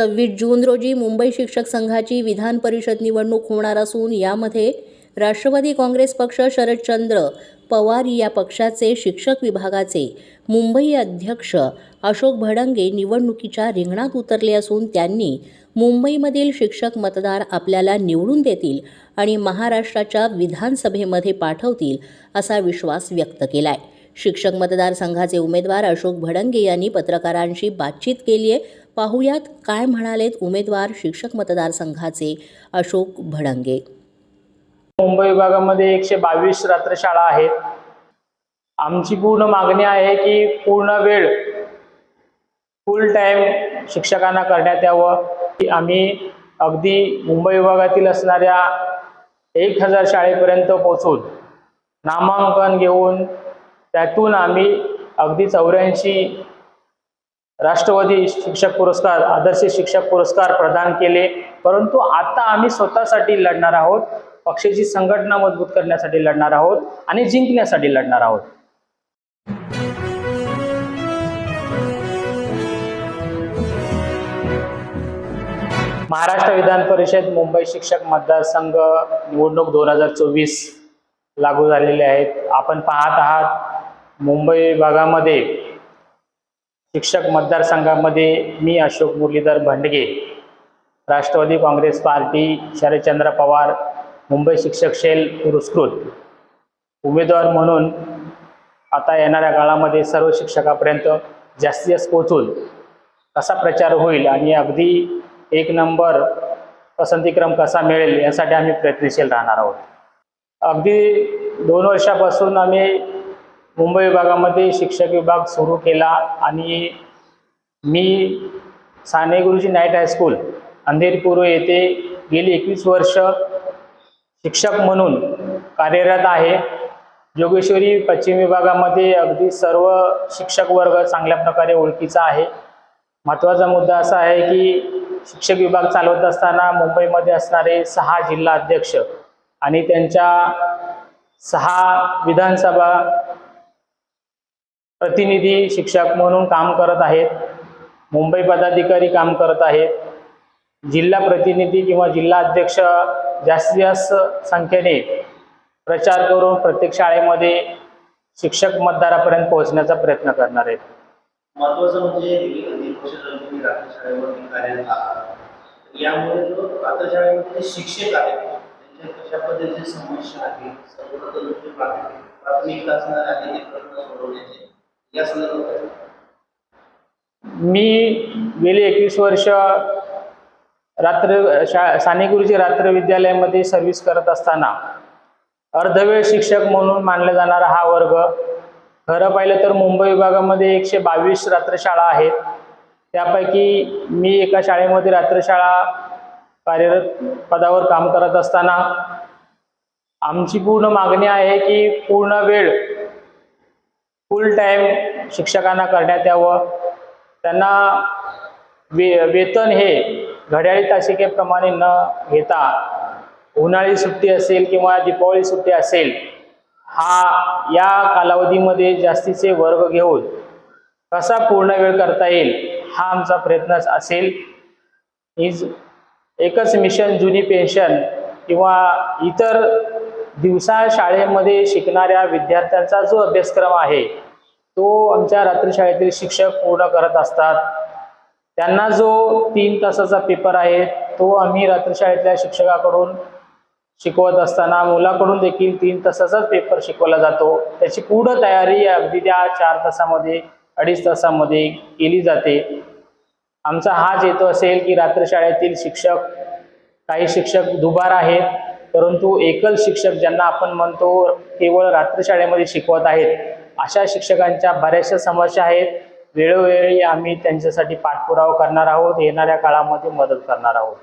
सव्वीस जून रोजी मुंबई शिक्षक संघाची विधान परिषद निवडणूक होणार असून यामध्ये राष्ट्रवादी काँग्रेस पक्ष शरदचंद्र पवार या पक्षाचे शिक्षक विभागाचे मुंबई अध्यक्ष अशोक भडंगे निवडणुकीच्या रिंगणात उतरले असून त्यांनी मुंबईमधील शिक्षक मतदार आपल्याला निवडून देतील आणि महाराष्ट्राच्या विधानसभेमध्ये पाठवतील असा विश्वास व्यक्त केला आहे शिक्षक मतदारसंघाचे उमेदवार अशोक भडंगे यांनी पत्रकारांशी बातचीत केली आहे पाहुयात काय म्हणालेत उमेदवार शिक्षक मतदारसंघाचे अशोक भडंगे. मुंबई विभागामध्ये एकशे बावीस रात्रशाळा आहेत. आमची पूर्ण मागणी आहे की पूर्ण वेळ फुल टाईम शिक्षकांना करण्यात यावं. की आम्ही अगदी मुंबई विभागातील असणाऱ्या एक हजार शाळेपर्यंत पोचून नामांकन घेऊन त्यातून आम्ही अगदी चौऱ्याऐंशी राष्ट्रवादी शिक्षक पुरस्कार आदर्श शिक्षक पुरस्कार प्रदान केले. परंतु आता आम्ही स्वतःसाठी लढणार आहोत पक्षाची संघटना मजबूत करण्यासाठी लढणार आहोत आणि जिंकण्यासाठी लढणार आहोत. महाराष्ट्र विधान परिषद मुंबई शिक्षक मतदारसंघ निवडणूक दोन हजार चोवीस लागू झालेले आहेत आपण पाहत आहात मुंबई विभागामध्ये शिक्षक मतदारसंघामध्ये मी अशोक मुरलीधर भंडगे राष्ट्रवादी काँग्रेस पार्टी शरदचंद्र पवार मुंबई शिक्षक शैल पुरस्कृत. उमेदवार म्हणून आता येणाऱ्या काळामध्ये सर्व शिक्षकापर्यंत जास्तीत जास्त पोहोचून कसा प्रचार होईल आणि अगदी एक नंबर पसंतीक्रम कसा मिळेल यासाठी आम्ही प्रयत्नशील राहणार आहोत. अगदी दोन वर्षापासून आम्ही मुंबई विभागामध्ये शिक्षक विभाग सुरू केला आणि मी साने गुरुजी नाईट हायस्कूल अंधेरी येथे गेली एकवीस वर्ष शिक्षक म्हणून कार्यरत आहे. जोगेश्वरी पश्चिम विभागामध्ये अगदी सर्व शिक्षक वर्ग चांगल्या प्रकारे ओळखीचा आहे. महत्त्वाचा मुद्दा असा आहे की शिक्षक विभाग चालवत असताना मुंबईमध्ये असणारे सहा जिल्हा अध्यक्ष आणि त्यांच्या सहा विधानसभा प्रतिनिधी शिक्षक म्हणून काम करत आहेत. मुंबई पदाधिकारी काम करत आहेत. जिल्हा प्रतिनिधी किंवा जिल्हा अध्यक्ष जास्तीत जास्त संख्येने प्रचार करून प्रत्येक शाळेमध्ये शिक्षक मतदारापर्यंत पोहोचण्याचा प्रयत्न करणार आहेत. महत्वाचं म्हणजे यामुळे जो शिक्षक आहेत कशा पद्धतीची समस्या आहे प्राथमिकता असणार आहे प्रश्न सोडवण्याचे या संदर्भात मी गेली एकवीस वर्ष रात्र शा साने गुरुजी रात्र विद्यालयामध्ये सर्व्हिस करत असताना अर्धवेळ शिक्षक म्हणून मानला जाणारा हा वर्ग खरं पाहिलं तर मुंबई विभागामध्ये एकशे बावीस रात्रशाळा आहेत. त्यापैकी मी एका शाळेमध्ये रात्रशाळा कार्यरत पदावर काम करत असताना आमची पूर्ण मागणी आहे की पूर्ण वेळ फुल टाईम शिक्षकांना करण्यात यावं. त्यांना वे वेतन हे घड्याळी तासिकेप्रमाणे न घेता उन्हाळी सुट्टी असेल किंवा दीपावली सुट्टी असेल हा या कालावधीमध्ये जास्तीचे वर्ग घेऊन कसा पूर्ण वेळ करता येईल हा आमचा प्रयत्नच असेल. हीच एकच मिशन जुनी पेन्शन किंवा इतर दिवसा शाळेमध्ये शिकणाऱ्या विद्यार्थ्यांचा जो अभ्यासक्रम आहे तो आमच्या रात्रशाळेतील शिक्षक पूर्ण करत असतात. त्यांना जो तीन तासाचा पेपर आहे तो आम्ही रात्रशाळेतल्या शिक्षकाकडून शिकवत असताना मुलाकडून देखील तीन तासाचाच पेपर शिकवला जातो. त्याची पूर्ण तयारी अगदी त्या चार तासामध्ये अडीच तासामध्ये केली जाते. आमचा हाच हेतू असेल की रात्रशाळेतील शिक्षक काही शिक्षक दुबार आहेत. परंतु एकल शिक्षक ज्यांना आपण म्हणतो केवळ रात्रशाळेमध्ये शिकवत आहेत अशा शिक्षकांच्या बऱ्याचशा समस्या आहेत. वेळोवेळी आम्ही त्यांच्यासाठी पाठपुरावा करणार आहोत येणाऱ्या काळामध्ये मदत करणार आहोत.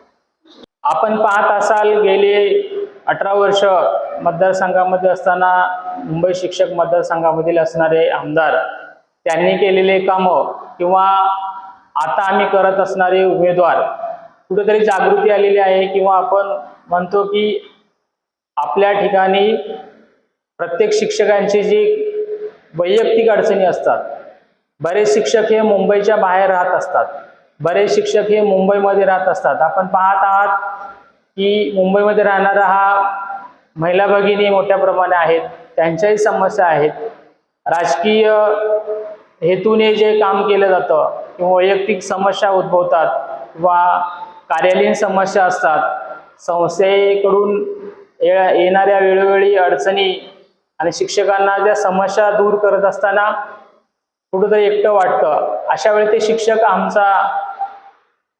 आपण पाहत असाल गेले अठरा वर्ष मतदारसंघामध्ये असताना मुंबई शिक्षक मतदारसंघामधील असणारे आमदार त्यांनी केलेले कामं किंवा आता आम्ही करत असणारे उमेदवार कुठेतरी जागृती आलेली आहे किंवा आपण म्हणतो की आपल्या ठिकाणी प्रत्येक शिक्षकांची जी वैयक्तिक अडचणी असतात बरेच शिक्षक हे मुंबईच्या बाहेर राहत असतात बरेच शिक्षक हे मुंबईमध्ये राहत असतात. आपण पाहत आहात की मुंबईमध्ये राहणारा हा महिला भगिनी मोठ्या प्रमाणे आहेत त्यांच्याही समस्या आहेत. राजकीय हेतूने जे काम केलं जातं किंवा वैयक्तिक समस्या उद्भवतात किंवा कार्यालयीन समस्या असतात संस्थेकडून येणाऱ्या वेळोवेळी अडचणी आणि शिक्षकांना त्या समस्या दूर करत असताना कुठंतरी एकटं वाटतं. अशा वेळी ते शिक्षक आमचा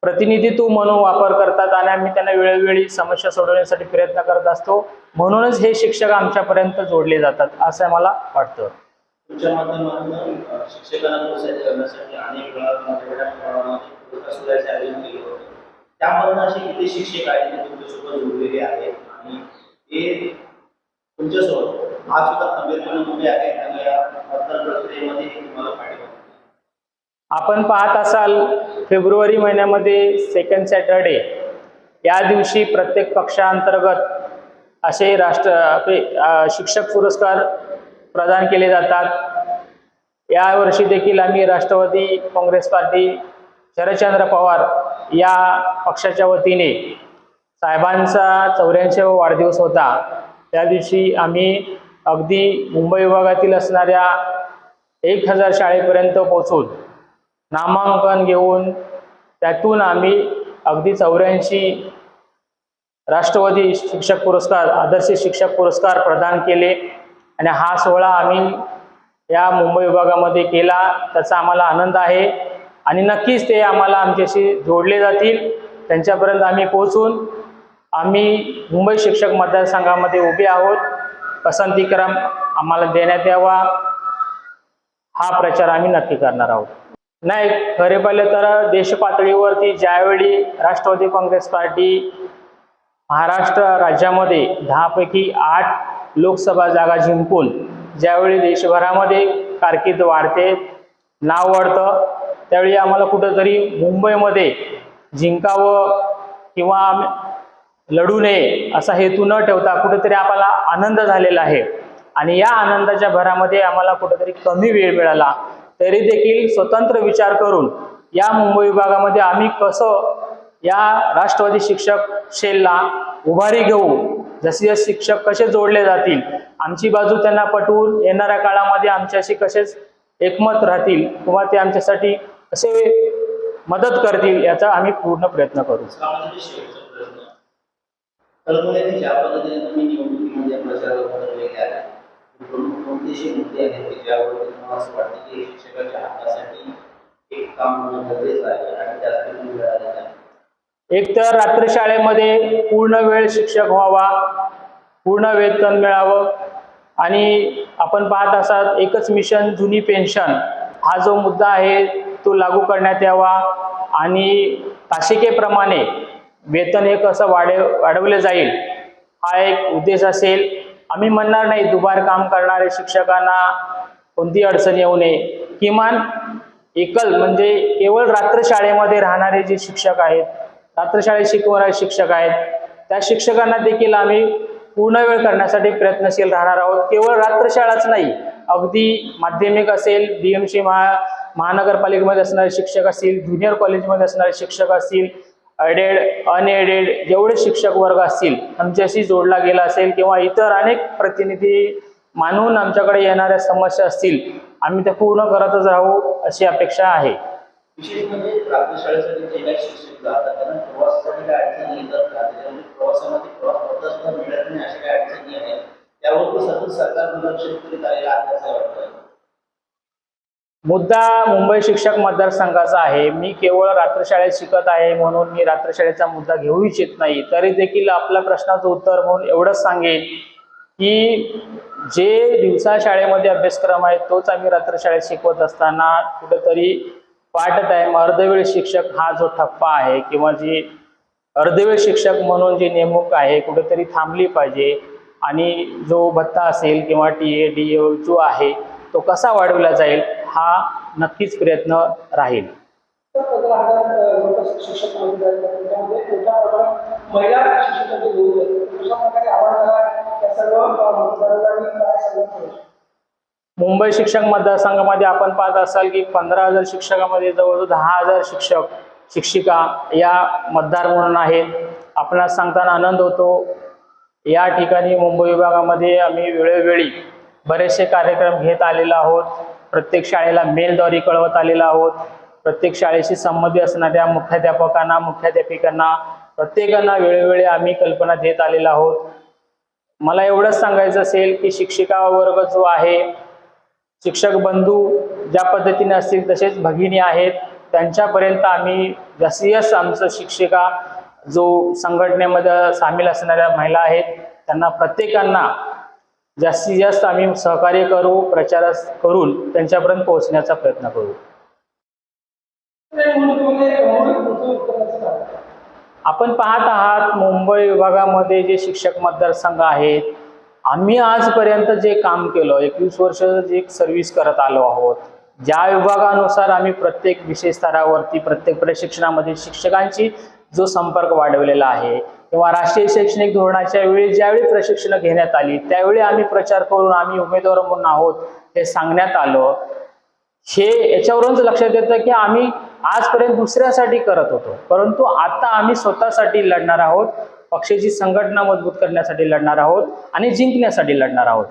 प्रतिनिधित्व म्हणून वापर करतात आणि आम्ही त्यांना वेळोवेळी समस्या सोडवण्यासाठी प्रयत्न करत असतो. म्हणूनच हे शिक्षक आमच्यापर्यंत जोडले जातात असं मला वाटतं. शिक्षकांना हे तुमच्यासोबत आज सुद्धा खंबीरपणे उभे आहेत आणि या मतदान प्रक्रियेमध्ये तुम्हाला फायदा आपण पाहत असाल फेब्रुवारी महिन्यामध्ये सेकंड सॅटरडे या दिवशी प्रत्येक पक्षांतर्गत असे राष्ट्र आपले शिक्षक पुरस्कार प्रदान केले जातात. यावर्षी देखील आम्ही राष्ट्रवादी काँग्रेस पार्टी शरदचंद्र पवार या पक्षाच्या वतीने साहेबांचा चौऱ्याऐंशीवा वाढदिवस होता. त्या दिवशी आम्ही अगदी मुंबई विभागातील असणाऱ्या एक हजार शाळेपर्यंत पोहोचून नामांकन घेऊन त्यातून आम्ही अगदी चौऱ्याऐंशी राष्ट्रवादी शिक्षक पुरस्कार आदर्श शिक्षक पुरस्कार प्रदान केले आणि हा सोहळा आम्ही या मुंबई विभागामध्ये केला. त्याचा आम्हाला आनंद आहे आणि नक्कीच ते आम्हाला आमच्याशी जोडले जातील. त्यांच्यापर्यंत आम्ही पोहोचून आम्ही मुंबई शिक्षक मतदारसंघामध्ये उभे आहोत. पसंतीक्रम आम्हाला देण्यात यावा. हा प्रचार आम्ही नक्की करणार आहोत. नाही खरे पाहिले तर देशपातळीवरती ज्यावेळी राष्ट्रवादी काँग्रेस पार्टी महाराष्ट्र राज्यामध्ये दहापैकी आठ लोकसभा जागा जिंकून ज्यावेळी देशभरामध्ये कारकीर्द वाढते नाव वाढतं त्यावेळी आम्हाला कुठंतरी मुंबईमध्ये जिंकावं किंवा लढू नये असा हेतू न ठेवता कुठेतरी आम्हाला आनंद झालेला आहे. आणि या आनंदाच्या भरामध्ये आम्हाला कुठेतरी कमी वेळ मिळाला. तरी देखील स्वतंत्र विचार करून या मुंबई विभागामध्ये आम्ही कसं या राष्ट्रवादी शिक्षक शेलला उभारी घेऊ जसे जसे शिक्षक कसे जोडले जातील आमची बाजू त्यांना पटवून येणाऱ्या काळामध्ये आमच्याशी कसेच एकमत राहतील किंवा ते आमच्यासाठी असे मदत करतील याचा आम्ही पूर्ण प्रयत्न करू. एक तर रात्रशाळेमध्ये पूर्ण वेळ शिक्षक व्हावा पूर्ण वेतन मिळावं आणि आपण पाहत असाल एकच मिशन जुनी पेन्शन हा जो मुद्दा आहे तो लागू करण्यात यावा. आणि तासिकेप्रमाणे वेतन हे कसं वाढ वाढवले जाईल. हा एक उद्देश असेल. आम्ही म्हणणार नाही दुबार काम करणारे शिक्षकांना कोणती अडचण येऊ नये. किमान एकल म्हणजे केवळ रात्रशाळेमध्ये राहणारे जे शिक्षक आहेत रात्रशाळेत शिकवणारे शिक्षक आहेत त्या शिक्षकांना देखील आम्ही पूर्ण वेळ करण्यासाठी प्रयत्नशील राहणार आहोत. केवळ रात्रशाळाच नाही अगदी माध्यमिक असेल बी एम सी महा महानगरपालिकेमध्ये असणारे शिक्षक असतील ज्युनियर कॉलेजमध्ये असणारे शिक्षक असतील एडेड अनएडेड जेवढे शिक्षक वर्ग असतील आमच्याशी जोडला गेला असेल किंवा इतर अनेक प्रतिनिधी मानून आमच्याकडे येणाऱ्या समस्या असतील आम्ही त्या पूर्ण करतच राहू अशी अपेक्षा आहे. विशेष म्हणजे जे काही शिक्षक जातात त्यांना प्रवासासाठी अडचणी येतात का? त्याच्यामध्ये प्रवासामध्ये प्रवास सुद्धा मिळत नाही अशा काही अडचणी आहेत? सतत सरकार दुर्लक्ष करीत आलेलं आहे असं वाटतं मुद्दा मुंबई शिक्षक मतदारसंघाचा आहे. मी केवळ रात्रशाळेत शिकत आहे म्हणून मी रात्रशाळेचा मुद्दा घेऊ इच्छित नाही. तरी देखील आपल्या प्रश्नाचं उत्तर म्हणून एवढंच सांगेन की जे दिवसा शाळेमध्ये अभ्यासक्रम आहे तोच आम्ही रात्रशाळेत शिकवत असताना कुठेतरी पाठ टाईम अर्धवेळ शिक्षक हा जो ठप्पा आहे किंवा जी अर्धवेळ शिक्षक म्हणून जी नेमणूक आहे कुठेतरी थांबली पाहिजे आणि जो भत्ता असेल किंवा टी ए डी ए जो आहे तो कसा वाढवला जाईल हा नक्कीच प्रयत्न राहील. मुंबई शिक्षक मतदारसंघामध्ये आपण पाहत असाल की पंधरा हजार शिक्षकामध्ये जवळजवळ दहा हजार शिक्षक शिक्षिका या मतदार म्हणून आहेत. आपणास सांगताना आनंद होतो. या ठिकाणी मुंबई विभागामध्ये आम्ही वेळोवेळी बरेचसे कार्यक्रम घेत आलेलो आहोत. प्रत्येक शाळेला मेलद्वारे कळवत आलेलो आहोत. प्रत्येक शाळेशी संबंधित असणाऱ्या मुख्याध्यापकांना मुख्याध्यापिकांना प्रत्येकांना वेळोवेळी आम्ही कल्पना देत आलेलो आहोत. मला एवढंच सांगायचं असेल की शिक्षिका वर्ग जो आहे शिक्षक बंधू ज्या पद्धतीने असतील तसेच भगिनी आहेत त्यांच्यापर्यंत आम्ही जास्तीत जास्त आमचं शिक्षिका जो संघटनेमध्ये सामील असणाऱ्या महिला आहेत त्यांना प्रत्येकांना जास्तीत जास्त आम्ही सहकार्य करू प्रचार करून त्यांच्यापर्यंत पोहोचण्याचा प्रयत्न करू. आपण पाहत आहात मुंबई विभागामध्ये जे शिक्षक मतदारसंघ आहेत आम्ही आजपर्यंत जे काम केलं एकवीस वर्ष जे सर्व्हिस करत आलो आहोत ज्या विभागानुसार आम्ही प्रत्येक विषय स्तरावरती प्रत्येक प्रशिक्षणामध्ये शिक्षकांची जो संपर्क वाढवलेला आहे. किंवा राष्ट्रीय शैक्षणिक धोरणाच्या वेळी ज्यावेळी प्रशिक्षण घेण्यात आली त्यावेळी आम्ही प्रचार करून आम्ही उमेदवार म्हणून आहोत हे सांगण्यात आलं. हे याच्यावरूनच लक्षात येतं की आम्ही आजपर्यंत दुसऱ्यासाठी करत होतो. परंतु आता आम्ही स्वतःसाठी लढणार आहोत पक्षाची संघटना मजबूत करण्यासाठी लढणार आहोत आणि जिंकण्यासाठी लढणार आहोत.